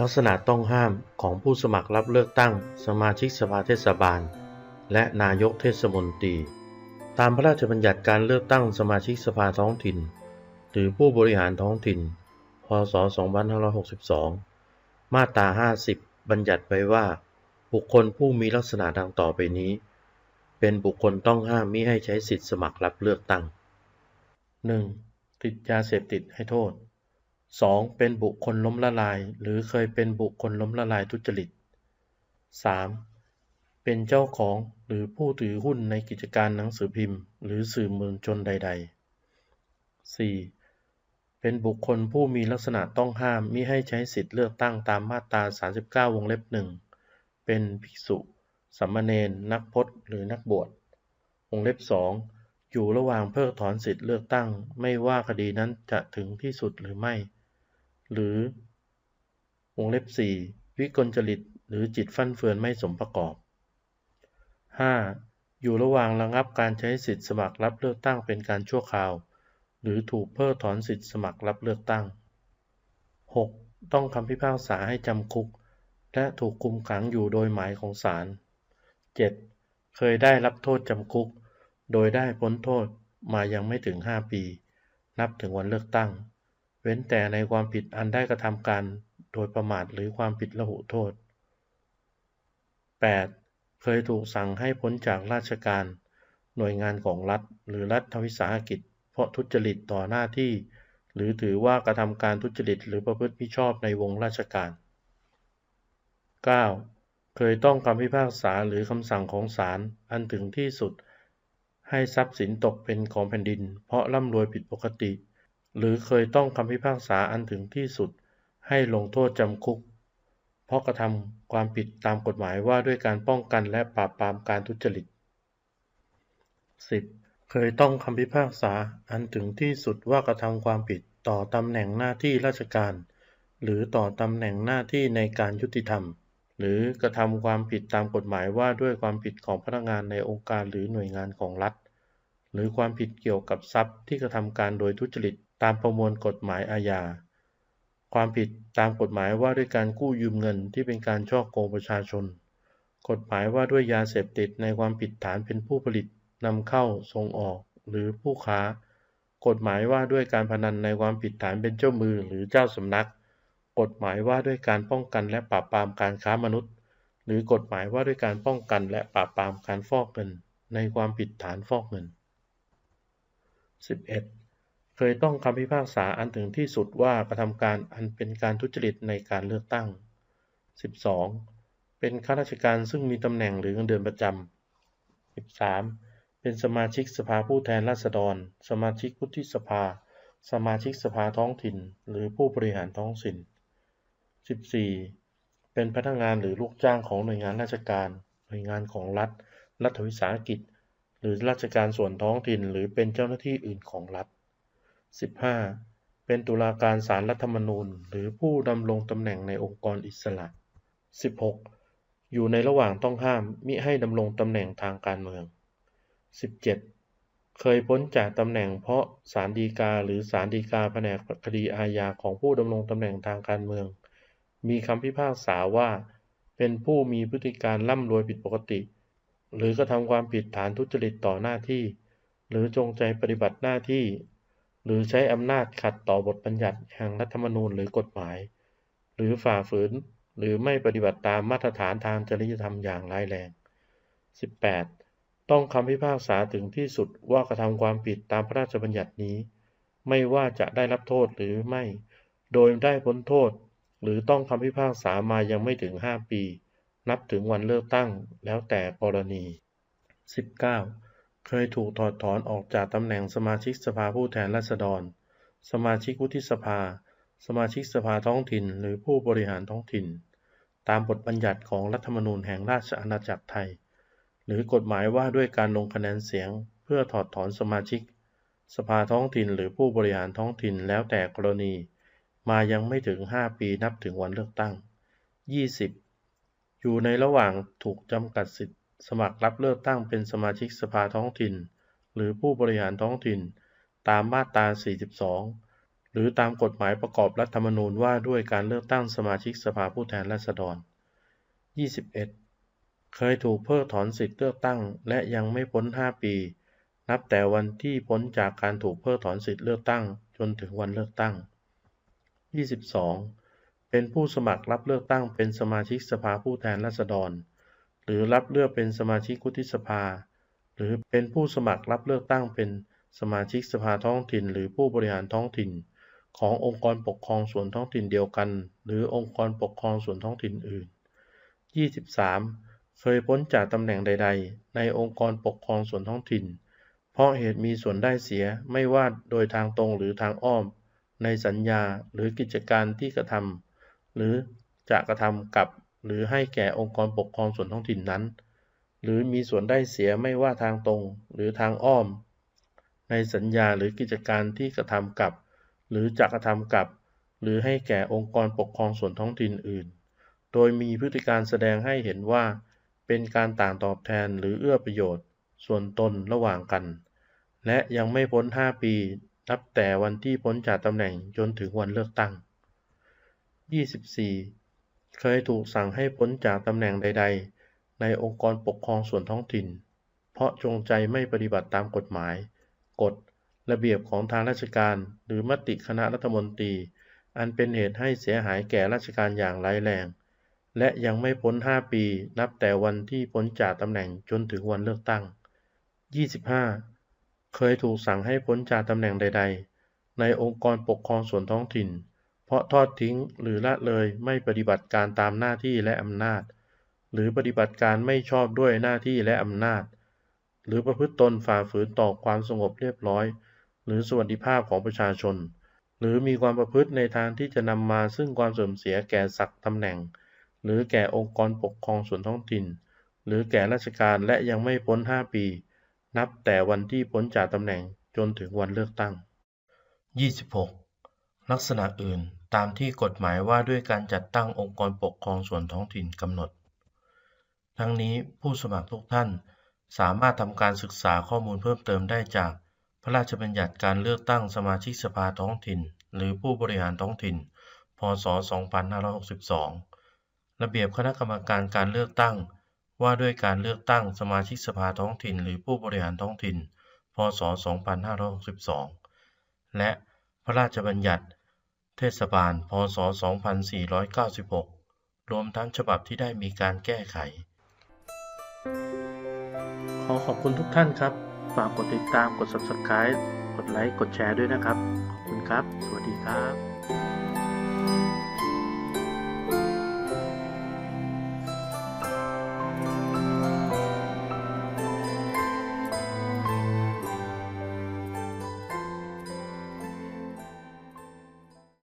ลักษณะต้องห้ามของผู้สมัครรับเลือกตั้ง สมาชิกสภาเทศบาล และนายกเทศมนตรี ตามพระราชบัญญัติการเลือกตั้งสมาชิกสภาท้องถิ่น หรือผู้บริหารท้องถิ่น พศ 2562 มาตรา 50 บัญญัติไว้ว่า บุคคลผู้มีลักษณะดังต่อไปนี้ เป็นบุคคลต้องห้ามมิให้ใช้สิทธิสมัครรับเลือกตั้ง 1. ติดยาเสพติดให้โทษ 2. เป็นบุคคลล้มละลาย หรือเคยเป็นบุคคลล้มละลายทุจริต 3. เป็นเจ้าของหรือผู้ถือหุ้นในกิจการหนังสือพิมพ์ หรือสื่อมวลชนใด ๆ 4. เป็นบุคคลผู้มีลักษณะต้องห้ามมิให้ใช้สิทธิเลือกตั้งตามมาตรา 39 วงเล็บหนึ่งเป็นภิกษุสามเณรนักพจน์ หรือนักบวชวงเล็บสองอยู่ระหว่างเพิกถอนสิทธิเลือกตั้ง ไม่ว่าคดีนั้นจะถึงที่สุดหรือไม่ หรือวงเล็บสี่วิกลจริต หรือจิตฟั่นเฟือนไม่สมประกอบ 5. อยู่ระหว่างระงับการใช้สิทธิสมัครรับเลือกตั้งเป็นการชั่วคราว หรือถูกเพิกถอนสิทธิสมัครรับเลือกตั้ง 6. ต้องคำพิพากษาให้จำคุก และถูกคุมขังอยู่โดยหมายของศาล 7. เคยได้รับโทษจำคุก โดยได้พ้นโทษมายังไม่ถึง 5 ปี นับถึงวันเลือกตั้ง ว้นแต่ในความผิดอันได้กระทำการโดยประมาทหรือความผิดละหุโทษ 8. เคยถูกสั่งให้พ้นจากราชการ หน่วยงานของรัฐ หรือรัฐวิสาหกิจ เพราะทุจริตต่อหน้าที่ หรือถือว่ากระทำการทุจริตหรือประพฤติมิชอบในวงราชการ 9. เคยต้องคำพิพากษาหรือคำสั่งของศาลอันถึงที่สุด ให้ทรัพย์สินตกเป็นของแผ่นดิน เพราะร่ำรวยผิดปกติ หรือเคยต้องคำพิพากษาอันถึงที่สุดให้ลงโทษจำคุก เพราะกระทำความผิดตามกฎหมายว่าด้วยการป้องกันและปราบปรามการทุจริต 10. เคยต้องคำพิพากษาอันถึงที่สุดว่ากระทำความผิดต่อตำแหน่งหน้าที่ราชการ หรือต่อตำแหน่งหน้าที่ในการยุติธรรม หรือกระทำความผิดตามกฎหมายว่าด้วยความผิดของพนักงานในองค์การหรือหน่วยงานของรัฐ หรือความผิดเกี่ยวกับทรัพย์ที่กระทำการโดยทุจริต ตามประมวลกฎหมายอาญา ความผิดตามกฎหมายว่าด้วยการกู้ยืมเงินที่เป็นการช่อโกงประชาชน กฎหมายว่าด้วยยาเสพติดในความผิดฐานเป็นผู้ผลิตนำเข้าส่งออกหรือผู้ค้า กฎหมายว่าด้วยการพนันในความผิดฐานเป็นเจ้ามือหรือเจ้าสำนัก กฎหมายว่าด้วยการป้องกันและปราบปรามการค้ามนุษย์ หรือกฎหมายว่าด้วยการป้องกันและปราบปรามการฟอกเงินในความผิดฐานฟอกเงิน 11. เคยต้องคำพิพากษาอันถึงที่สุดว่ากระทำการอันเป็นการทุจริตในการเลือกตั้ง 12. เป็นข้าราชการซึ่งมีตำแหน่งหรือเงินเดือนประจำ 13. เป็นสมาชิกสภาผู้แทนราษฎร สมาชิกวุฒิสภา สมาชิกสภาท้องถิ่น หรือผู้บริหารท้องถิ่น 14. เป็นพนักงานหรือลูกจ้างของหน่วยงานราชการ หน่วยงานของรัฐ รัฐวิสาหกิจ หรือราชการส่วนท้องถิ่น หรือเป็นเจ้าหน้าที่อื่นของรัฐ 15. เป็นตุลาการศาลรัฐธรรมนูญ หรือผู้ดำรงตำแหน่งในองค์กรอิสระ 16. อยู่ในระหว่างต้องห้ามมิให้ดำรงตำแหน่งทางการเมือง 17. เคยพ้นจากตำแหน่งเพราะศาลฎีกาหรือศาลฎีกาแผนกคดีอาญาของผู้ดำรงตำแหน่งทางการเมือง มีคำพิพากษาว่า เป็นผู้มีพฤติการร่ำรวยผิดปกติ หรือกระทำความผิดฐานทุจริตต่อหน้าที่ หรือจงใจปฏิบัติหน้าที่ หรือใช้อำนาจขัดต่อบทบัญญัติแห่งรัฐธรรมนูญหรือกฎหมาย หรือฝ่าฝืนหรือไม่ปฏิบัติตามมาตรฐานทางจริยธรรมอย่างร้ายแรง 18. ต้องคำพิพากษาถึงที่สุดว่ากระทำความผิดตามพระราชบัญญัตินี้ ไม่ว่าจะได้รับโทษหรือไม่ โดยได้พ้นโทษ หรือต้องคำพิพากษามายังไม่ถึง 5 ปี นับถึงวันเลือกตั้งแล้วแต่กรณี 19. เคยถูกถอดถอนออกจากตำแหน่งสมาชิกสภาผู้แทนราษฎร สมาชิกวุฒิสภา สมาชิกสภาท้องถิ่น หรือผู้บริหารท้องถิ่น ตามบทบัญญัติของรัฐธรรมนูญแห่งราชอาณาจักรไทย หรือกฎหมายว่าด้วยการลงคะแนนเสียง เพื่อถอดถอนสมาชิก สภาท้องถิ่นหรือผู้บริหารท้องถิ่นแล้วแต่กรณี มายังไม่ถึง 5 ปีนับถึงวันเลือกตั้ง 20. อยู่ในระหว่างถูกจำกัดสิทธิ สมัครรับเลือกตั้งเป็นสมาชิกสภาท้องถิ่น หรือผู้บริหารท้องถิ่น ตามมาตรา 42 หรือตามกฎหมายประกอบรัฐธรรมนูญว่าด้วยการเลือกตั้งสมาชิกสภาผู้แทนราษฎร 21 เคยถูกเพิกถอนสิทธิเลือกตั้ง และยังไม่พ้น 5 ปี นับแต่วันที่พ้นจากการถูกเพิกถอนสิทธิเลือกตั้ง จนถึงวันเลือกตั้ง 22เป็นผู้สมัครรับเลือกตั้งเป็นสมาชิกสภาผู้แทนราษฎร หรือรับเลือกเป็นสมาชิกวุฒิสภา หรือเป็นผู้สมัครรับเลือกตั้งเป็นสมาชิกสภาท้องถิ่น หรือผู้บริหารท้องถิ่น ขององค์กรปกครองส่วนท้องถิ่นเดียวกัน หรือองค์กรปกครองส่วนท้องถิ่นอื่น 23 เคยพ้นจากตำแหน่งใด ๆ ในองค์กรปกครองส่วนท้องถิ่น เพราะเหตุมีส่วนได้เสียไม่ว่าโดยทางตรงหรือทางอ้อม ในสัญญาหรือกิจการที่กระทำหรือจะกระทำกับ หรือให้แก่องค์กรปกครองส่วนท้องถิ่นนั้น หรือมีส่วนได้เสียไม่ว่าทางตรงหรือทางอ้อม ในสัญญาหรือกิจการที่กระทำกับ หรือจะกระทำกับ หรือให้แก่องค์กรปกครองส่วนท้องถิ่นอื่น โดยมีพฤติการแสดงให้เห็นว่า เป็นการต่างตอบแทนหรือเอื้อประโยชน์ ส่วนตนระหว่างกัน และยังไม่พ้น 5 ปีนับแต่วันที่พ้นจากตำแหน่งจนถึงวันเลือกตั้ง 24 เคยถูกสั่งให้พ้นจากตำแหน่งใด ๆ ในองค์กรปกครองส่วนท้องถิ่น เพราะจงใจไม่ปฏิบัติตามกฎหมาย กฎ ระเบียบของทางราชการ หรือมติคณะรัฐมนตรี อันเป็นเหตุให้เสียหายแก่ราชการอย่างร้ายแรง และยังไม่พ้น 5 ปี นับแต่วันที่พ้นจากตำแหน่งจนถึงวันเลือกตั้ง 25 เคยถูกสั่งให้พ้นจากตำแหน่งใด ๆ ในองค์กรปกครองส่วนท้องถิ่น เพราะทอดทิ้งหรือละเลยไม่ปฏิบัติการตามหน้าที่และอำนาจ หรือปฏิบัติการไม่ชอบด้วยหน้าที่และอำนาจ หรือประพฤติตนฝ่าฝืนต่อความสงบเรียบร้อย หรือสวัสดิภาพของประชาชน หรือมีความประพฤติในทางที่จะนำมาซึ่งความเสื่อมเสียแก่ศักดิ์ตำแหน่ง หรือแก่องค์กรปกครองส่วนท้องถิ่น หรือแก่ราชการและยังไม่พ้น 5 ปี นับแต่วันที่พ้นจากตำแหน่งจนถึงวันเลือกตั้ง 26. ลักษณะอื่นตามที่กฎหมายว่าด้วยการจัดตั้งองค์กรปกครองส่วนท้องถิ่นกำหนด ทั้งนี้ผู้สมัครทุกท่านสามารถทำการศึกษาข้อมูลเพิ่มเติมได้จาก พระราชบัญญัติการเลือกตั้งสมาชิกสภาท้องถิ่น หรือผู้บริหารท้องถิ่น พ.ศ.2562 ระเบียบคณะกรรมการการเลือกตั้ง ว่าด้วยการเลือกตั้งสมาชิกสภาท้องถิ่น หรือผู้บริหารท้องถิ่น พ.ศ.2562 และพระราชบัญญัติ เทศบาล พ.ศ.2496 รวมทั้งฉบับที่ได้มีการแก้ไข ขอขอบคุณทุกท่านครับ ฝากกดติดตาม กด subscribe กดไลค์ กดแชร์ด้วยนะครับ ขอบคุณครับ สวัสดีครับ